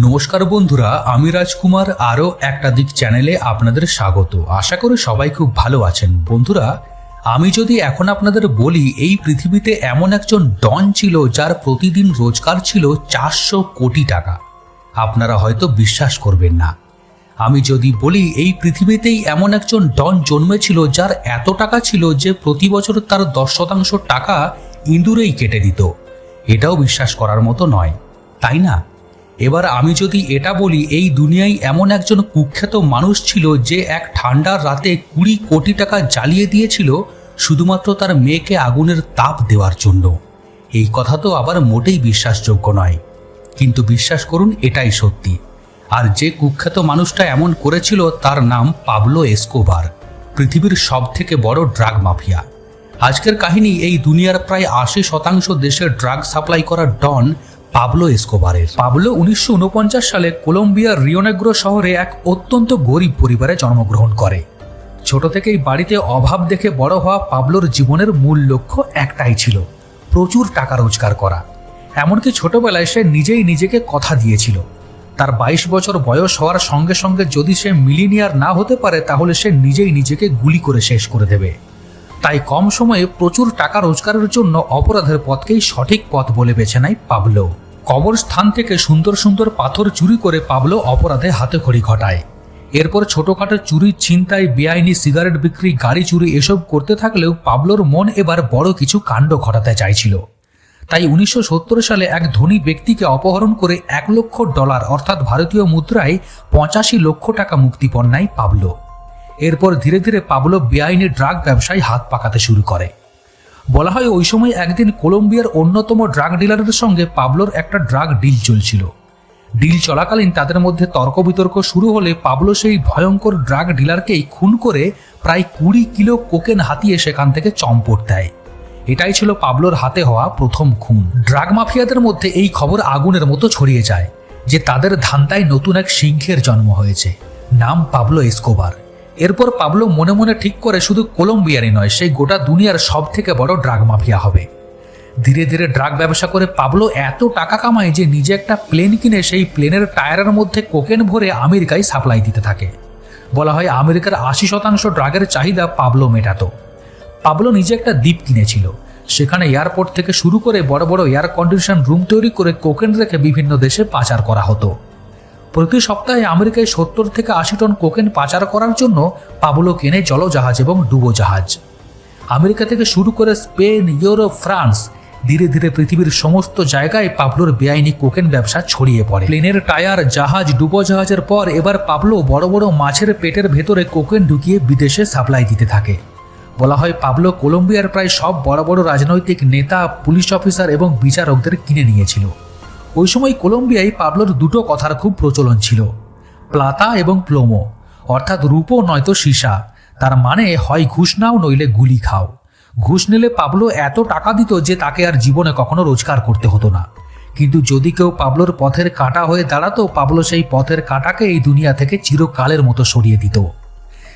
নমস্কার বন্ধুরা, আমি রাজকুমার, আরও একটা দিক চ্যানেলে আপনাদের স্বাগত। আশা করি সবাই খুব ভালো আছেন। বন্ধুরা, আমি যদি এখন আপনাদের বলি, এই পৃথিবীতে এমন একজন ডন ছিল যার প্রতিদিন রোজগার ছিল চারশো কোটি টাকা। আপনারা হয়তো বিশ্বাস করবেন না। আমি যদি বলি, এই পৃথিবীতেই এমন একজন ডন জন্মেছিল যার এত টাকা ছিল যে প্রতি বছর তার দশ শতাংশ টাকা ইঁদুরেই কেটে দিত। এটাও বিশ্বাস করার মতো নয়, তাই না? এবার আমি যদি এটা বলি, এই দুনিয়ায় এমন একজন কুখ্যাত মানুষ ছিল যে এক ঠান্ডার রাতে কুড়ি কোটি টাকা জ্বালিয়ে দিয়েছিল শুধুমাত্র তার মেয়েকে আগুনের তাপ দেওয়ার জন্য। এই কথা তো আবার মোটেই বিশ্বাসযোগ্য নয়। কিন্তু বিশ্বাস করুন, এটাই সত্যি। আর যে কুখ্যাত মানুষটা এমন করেছিল, তার নাম পাবলো এসকোবার, পৃথিবীর সব থেকে বড় ড্রাগ মাফিয়া। আজকের কাহিনী এই দুনিয়ার প্রায় আশি শতাংশ দেশে ড্রাগ সাপ্লাই করা ডন পাবলো এসকোবারের। পাবলো উনিশশো উনপঞ্চাশ সালে কলম্বিয়ার রিওনেগ্রো শহরে এক অত্যন্ত গরিব পরিবারে জন্মগ্রহণ করে। ছোট থেকেই বাড়িতে অভাব দেখে বড় হওয়া পাবলোর জীবনের মূল লক্ষ্য একটাই ছিল, প্রচুর টাকা রোজগার করা। এমনকি ছোটবেলায় সে নিজেই নিজেকে কথা দিয়েছিল। তার বাইশ বছর বয়স হওয়ার সঙ্গে সঙ্গে যদি সে মিলিনিয়ার না হতে পারে, তাহলে সে নিজেই নিজেকে গুলি করে শেষ করে দেবে। তাই কম সময়ে প্রচুর টাকা রোজগারের জন্য অপরাধের পথকেই সঠিক পথ বলে বেছে নেয় পাবলো। কবরস্থান থেকে সুন্দর সুন্দর পাথর চুরি করে পাবলো অপরাধে হাতে খড়ি ঘটায়। এরপর ছোটখাটো চুরি ছিনতাই, বেআইনি সিগারেট বিক্রি, গাড়ি চুরি এসব করতে থাকলেও পাবলোর মন এবার বড় কিছু কাণ্ড ঘটাতে চাইছিল। তাই উনিশশো সত্তর সালে এক ধনী ব্যক্তিকে অপহরণ করে এক লক্ষ ডলার অর্থাৎ ভারতীয় মুদ্রায় পঁচাশি লক্ষ টাকা মুক্তিপণ নেয় পাবলো। এরপর ধীরে ধীরে পাবলো বেআইনি ড্রাগ ব্যবসায় হাত পাকাতে শুরু করে। বলা হয় ওই সময় একদিন কলম্বিয়ার অন্যতম ড্রাগ ডিলারের সঙ্গে পাবলোর একটা ড্রাগ ডিল চলছিল। ডিল চলাকালীন তাদের মধ্যে তর্ক বিতর্ক শুরু হলে পাবলো সেই ভয়ঙ্কর ড্রাগ ডিলারকেই খুন করে প্রায় কুড়ি কিলো কোকেন হাতিয়ে সেখান থেকে চম্পট দেয়। এটাই ছিল পাবলোর হাতে হওয়া প্রথম খুন। ড্রাগ মাফিয়াদের মধ্যে এই খবর আগুনের মতো ছড়িয়ে যায়, যে তাদের ধান্দায় নতুন এক সিংহের জন্ম হয়েছে। নাম পাবলো এসকোবার। এরপর পাবলো মনে মনে ঠিক করে শুধু কলম্বিয়ারই নয়, সেই গোটা দুনিয়ার সব থেকে বড় ড্রাগ মাফিয়া হবে। ধীরে ধীরে ড্রাগ ব্যবসা করে পাবলো এত টাকা কামায় যে নিজে একটা প্লেন কিনে সেই প্লেনের টায়ারের মধ্যে কোকেন ভরে আমেরিকায় সাপ্লাই দিতে থাকে। বলা হয় আমেরিকার আশি শতাংশ ড্রাগের চাহিদা পাবলো মেটাতো। পাবলো নিজে একটা দ্বীপ কিনেছিল। সেখানে এয়ারপোর্ট থেকে শুরু করে বড় বড় এয়ার কন্ডিশন রুম তৈরি করে কোকেন রেখে বিভিন্ন দেশে পাচার করা হতো। প্রতি সপ্তাহে আমেরিকায় সত্তর থেকে আশি টন কোকেন পাচার করার জন্য পাবলো কেনে জলজাহাজ এবং ডুবোজাহাজ। আমেরিকা থেকে শুরু করে স্পেন, ইউরোপ, ফ্রান্স, ধীরে ধীরে পৃথিবীর সমস্ত জায়গায় পাবলোর বেআইনি কোকেন ব্যবসা ছড়িয়ে পড়ে। প্লেনের টায়ার, জাহাজ, ডুবোজাহাজের পর এবার পাবলো বড় বড় মাছের পেটের ভেতরে কোকেন ঢুকিয়ে বিদেশে সাপ্লাই দিতে থাকে। বলা হয় পাবলো কলম্বিয়ার প্রায় সব বড় বড় রাজনৈতিক নেতা, পুলিশ অফিসার এবং বিচারকদের কিনে নিয়েছিল। ওই সময় কলম্বিয়ায় পাবলোর দুটো কথার খুব প্রচলন ছিল, প্লাতা এবং প্লোমো। অর্থাৎ রূপো নয়তো সীসা। তার মানে হয় ঘুষ নাও নইলে গুলি খাও। ঘুষ নিলে পাবলো এত টাকা দিত যে তাকে আর জীবনে কখনো রোজগার করতে হতো না। কিন্তু যদি কেউ পাবলোর পথের কাঁটা হয়ে দাঁড়াতো, পাবলো সেই পথের কাঁটাকে এই দুনিয়া থেকে চিরকালের মতো সরিয়ে দিত।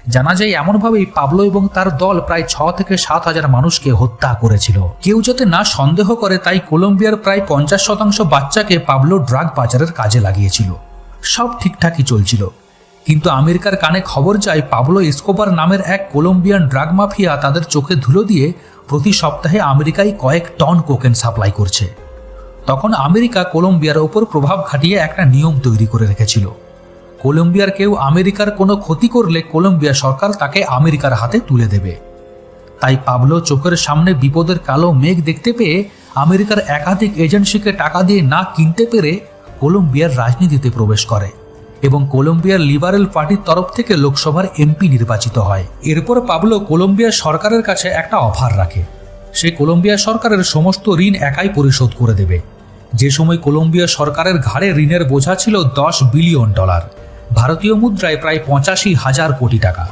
জানা যায়, এমনভাবেই পাবলো এবং তার দল প্রায় ছ থেকে সাত হাজার মানুষকে হত্যা করেছিল। কেউ যাতে না সন্দেহ করে, তাই কলম্বিয়ার প্রায় পঞ্চাশ শতাংশ বাচ্চাকে পাবলো ড্রাগ পাচারের কাজে লাগিয়েছিল। সব ঠিকঠাকই চলছিল। কিন্তু আমেরিকার কানে খবর যায়, পাবলো এসকোবার নামের এক কলম্বিয়ান ড্রাগ মাফিয়া তাদের চোখে ধুলো দিয়ে প্রতি সপ্তাহে আমেরিকায় কয়েক টন কোকেন সাপ্লাই করছে। তখন আমেরিকা কলম্বিয়ার ওপর প্রভাব খাটিয়ে একটা নিয়ম তৈরি করে রেখেছিল। কলম্বিয়ার কেউ আমেরিকার কোনো ক্ষতি করলে কলম্বিয়া সরকার তাকে আমেরিকার হাতে তুলে দেবে। তাই পাবলো চোখের সামনে বিপদের কালো মেঘ দেখতে পেয়ে আমেরিকার একাধিক এজেন্সিকে টাকা দিয়ে না কিনতে পেরে কলম্বিয়ার রাজনীতিতে প্রবেশ করে এবং কলম্বিয়ার লিবারেল পার্টির তরফ থেকে লোকসভার এমপি নির্বাচিত হয়। এরপর পাবলো কলম্বিয়া সরকারের কাছে একটা অফার রাখে। সে কলম্বিয়া সরকারের সমস্ত ঋণ একাই পরিশোধ করে দেবে। যে সময় কলম্বিয়া সরকারের ঘাড়ে ঋণের বোঝা ছিল দশ বিলিয়ন ডলার। ভারতীয় মুদ্রায় প্রায় পঁচাশি হাজার কোটি টাকা।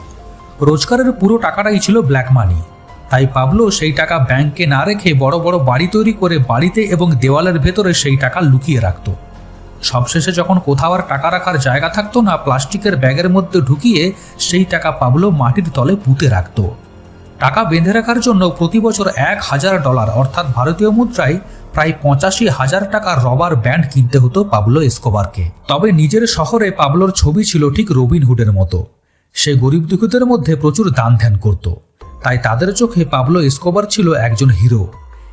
রোজগারের পুরো টাকাটাই ছিল ব্ল্যাক মানি। তাই পাবলো সেই টাকা ব্যাংকে না রেখে বড় বড় বাড়ি তৈরি করে বাড়িতে এবং দেওয়ালের ভেতরে সেই টাকা লুকিয়ে রাখত। সবশেষে যখন কোথাও আর টাকা রাখার জায়গা থাকতো না, প্লাস্টিকের ব্যাগের মধ্যে ঢুকিয়ে সেই টাকা পাবলো মাটির তলে পুঁতে রাখত। টাকা বেঁধে রাখার জন্য প্রতি বছর এক হাজার ডলার, অর্থাৎ ভারতীয় মুদ্রায় প্রায় পঁচাশি হাজার টাকার রবার ব্যান্ড কিনতে হতো পাবলো এসকোবারকে। তবে নিজের শহরে পাবলোর ছবি ছিল ঠিক রবিনহুডের মতো। সে গরিব দুঃখীদের মধ্যে প্রচুর দান ধ্যান করত। তাই তাদের চোখে পাবলো এসকোবার ছিল একজন হিরো।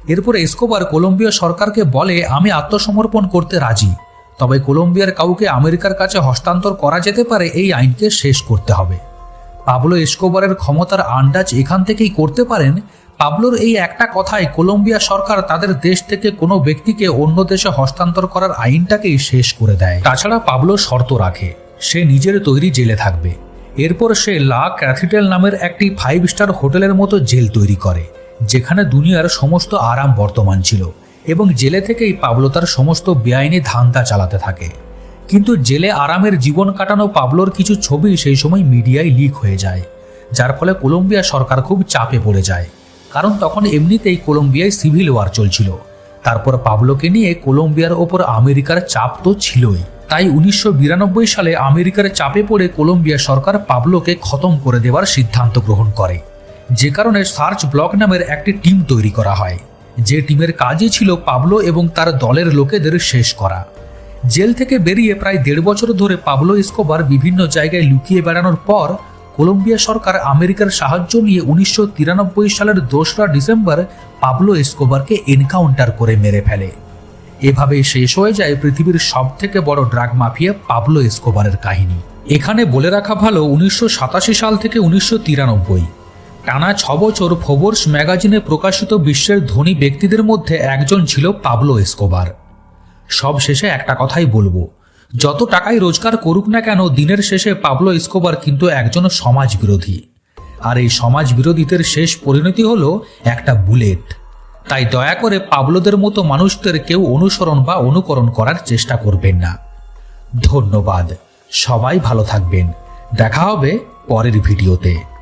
এরপর এসকোবার কলম্বিয়া সরকারকে বলে, আমি আত্মসমর্পণ করতে রাজি। তবে কলম্বিয়ার কাউকে আমেরিকার কাছে হস্তান্তর করা যেতে পারে, এই আইনকে শেষ করতে হবে। পাবলো এসকোবারের ক্ষমতার আন্দাজ এখান থেকেই করতে পারেন? পাবলোর এই একটা কথায় কলম্বিয়া সরকার তাদের দেশ থেকে কোনো ব্যক্তিকে অন্য দেশে হস্তান্তর করার আইনটাকেই শেষ করে দেয়। তাছাড়া পাবলো শর্ত রাখে, সে নিজের তৈরি জেলে থাকবে। এরপর সে লা ক্যাথিড্রাল নামের একটি ফাইভ স্টার হোটেলের মতো জেল তৈরি করে, যেখানে দুনিয়ার সমস্ত আরাম বর্তমান ছিল এবং জেলে থেকেই পাবলো তার সমস্ত বেআইনি ধান্দা চালাতে থাকে। কিন্তু জেলে আরামের জীবন কাটানো পাবলোর কিছু ছবি সেই সময় মিডিয়ায় লিক হয়ে যায়, যার ফলে কলম্বিয়া সরকার খুব চাপে পড়ে যায়। কারণ তখন এমনিতেই কলম্বিয়ায় সিভিল ওয়ার চলছিল। তারপর পাবলোকে নিয়ে কলম্বিয়ার ওপর আমেরিকার চাপ তো ছিলই। তাই উনিশশো বিরানব্বই সালে আমেরিকার চাপে পড়ে কলম্বিয়া সরকার পাবলোকে খতম করে দেওয়ার সিদ্ধান্ত গ্রহণ করে। যে কারণে সার্চ ব্লক নামের একটি টিম তৈরি করা হয়। যে টিমের কাজই ছিল পাবলো এবং তার দলের লোকেদের শেষ করা। জেল থেকে বেরিয়ে প্রায় দেড় বছর ধরে পাবলো ইস্কোবার বিভিন্ন জায়গায় লুকিয়ে বেড়ানোর পর কলম্বিয়া সরকার আমেরিকার সাহায্য নিয়ে উনিশশো তিরানব্বই সালের দোসরা ডিসেম্বর পাবলো এসকোবারকে এনকাউন্টার করে মেরে ফেলে। এভাবে শেষ হয়ে যায় পৃথিবীর সব থেকে বড় ড্রাগ মাফিয়া পাবলো এসকোবারের কাহিনী। এখানে বলে রাখা ভালো, উনিশশো সাতাশি সাল থেকে উনিশশো তিরানব্বই। টানা ছ বছর ফোবর্স ম্যাগাজিনে প্রকাশিত বিশ্বের ধনী ব্যক্তিদের মধ্যে একজন ছিল পাবলো এসকোবার। সব শেষে একটা কথাই বলব। যত টাকাই রোজগার করুক না কেন, দিনের শেষে পাবলো ইস্কোবার কিন্তু একজন সমাজ বিরোধী আর এই সমাজ বিরোধীদের শেষ পরিণতি হলো একটা বুলেট। তাই দয়া করে পাবলোদের মতো মানুষদের কেউ অনুসরণ বা অনুকরণ করার চেষ্টা করবেন না। ধন্যবাদ। সবাই ভালো থাকবেন। দেখা হবে পরের ভিডিওতে।